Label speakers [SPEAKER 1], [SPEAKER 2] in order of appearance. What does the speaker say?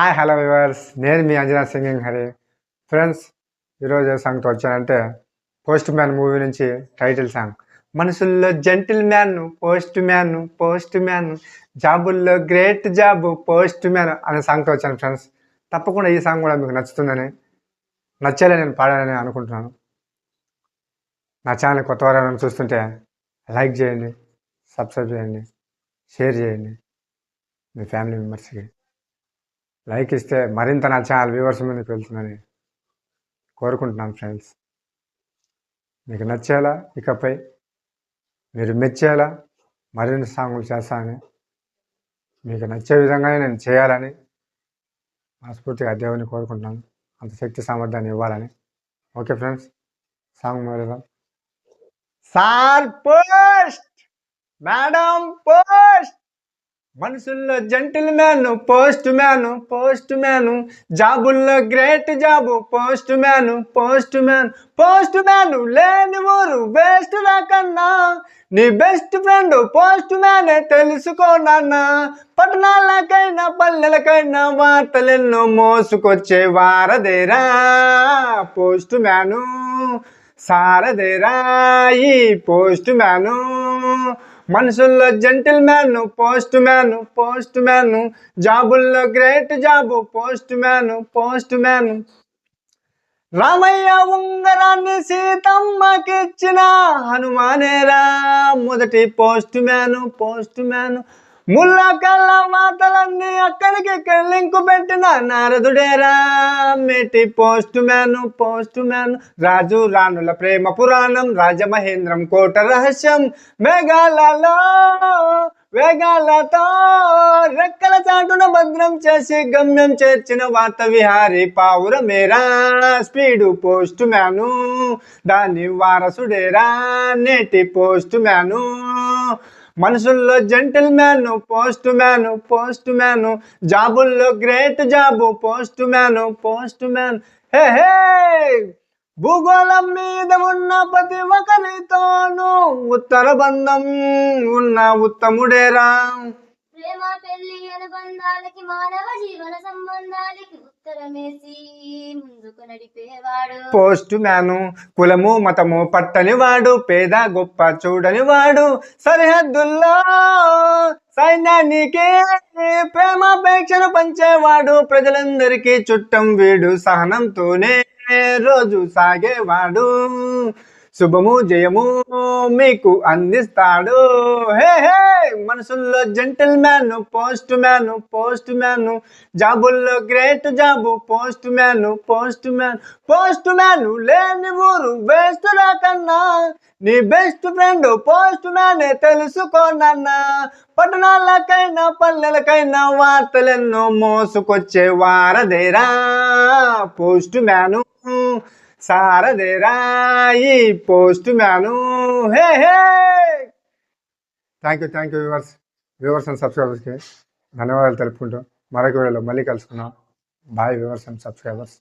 [SPEAKER 1] Hi hello viewers నేను మీ Anjana singing Hari. Friends ఈరోజు ఏ సాంగ్తో వచ్చానంటే పోస్ట్ మ్యాన్ మూవీ నుంచి టైటిల్ సాంగ్ మనుషుల్లో gentleman postman postman జాబుల్లో గ్రేట్ జాబ్ పోస్ట్ మ్యాన్ అనే సాంగ్తో వచ్చాను ఫ్రెండ్స్ తప్పకుండా ఈ సాంగ్ కూడా మీకు నచ్చుతుందని నచ్చేలా నేను పాడాలని అనుకుంటున్నాను. నా ఛానల్ కొత్త వారు చూస్తుంటే లైక్ చేయండి సబ్స్క్రైబ్ చేయండి షేర్ చేయండి. మీ ఫ్యామిలీ మెంబర్స్కి లైక్ ఇస్తే మరింత నా ఛానల్ వ్యూవర్స్ ముందుకు వెళ్తుందని కోరుకుంటున్నాను ఫ్రెండ్స్. మీకు నచ్చేలా ఇకపై మీరు మెచ్చేలా మరిన్ని సాంగులు చేస్తానని మీకు నచ్చే విధంగానే నేను చేయాలని మనస్ఫూర్తిగా దేవుని కోరుకుంటున్నాను. అంత శక్తి సామర్థ్యాన్ని ఇవ్వాలని. ఓకే ఫ్రెండ్స్ సాంగ్ మొదలుగా సార్ పోస్ట్! Madam post! మనసుల్లో gentleman postman postman. జాబుల్లో great job postman postman. Postman లేని ఊరు బెస్ట్ రాకన్నా. నీ బెస్ట్ ఫ్రెండ్ పోస్ట్ మ్యానే తెలుసుకోనన్నా. పట్టణాలకైనా పల్లెలకైనా వార్తలెన్నో మోసుకొచ్చే వారదేరా పోస్ట్ మ్యాను. సారదేరా ఈ పోస్ట్ మ్యాను. మనుషుల్లో gentleman postman postman జాబుల్లో great job postman postman Ramayya ఉంగరాన్ని సీతమ్మకిచ్చిన హనుమానేరా మొదటి పోస్ట్ మ్యాన్ పోస్ట్ మ్యాన్ ముళ్ళ కళ్ళ మాటలన్నీ అక్కడికి లింకు పెట్టిన నారదుడేరా. మెటి పోస్ట్ మ్యాన్ పోస్ట్ మ్యాన్ రాజు రాణుల ప్రేమ పురాణం రాజమహేంద్రం కోట రహస్యం. మేఘాలలో వేగాలతో రెక్కల చాటున భద్రం చేసి గమ్యం చేర్చిన వార్త విహారీ పావుర మేరా స్పీడు పోస్ట్ మ్యాను దాని వారసుడేరా. నేటి పోస్ట్ మ్యాను మనుషుల్లో gentleman postman postman జాబుల్లో great job postman postman hey hey! భూగోళం మీద ఉన్న ప్రతి ఒక్కరితోనూ ఉత్తర బంధం ఉన్న ఉత్తముడేరా.
[SPEAKER 2] ప్రేమ పెళ్ళి అనుబంధాలకి మానవ జీవన సంబంధాలకి ఉత్తరమేసి ముందుకు నడిపేవాడు.
[SPEAKER 1] పోస్ట్ మ్యాను కులము మతము పట్టని వాడు పేద గొప్ప చూడని వాడు సరిహద్దుల్లో సైన్యానికి ప్రేమాపేక్షను పంచేవాడు. ప్రజలందరికీ చుట్టం వీడు సహనంతోనే రోజు సాగేవాడు. శుభము జయము మీకు అందిస్తాడు. Hey hey! మనసుల్లో gentleman postman postman జాబుల్లో great job postman postman postman లేని ఊరు వేస్ట్ రాకన్నా నీ బెస్ట్ ఫ్రెండ్ పోస్ట్ మ్యాన్ తెలుసుకోనన్నా పట్టణాలకైనా పల్లెలకైనా వార్తలెన్నో మోసుకొచ్చే వారదేరా. పోస్ట్ మ్యాను సారదేరాయి ఈ postman. Hey hey! Thank you thank you viewers viewers and సబ్స్క్రైబర్స్కి ధన్యవాదాలు తెలుపుకుంటూ మరొక వీడియోలో మళ్ళీ కలుసుకున్నాం బాయ్ వ్యూవర్స్ అండ్ సబ్స్క్రైబర్స్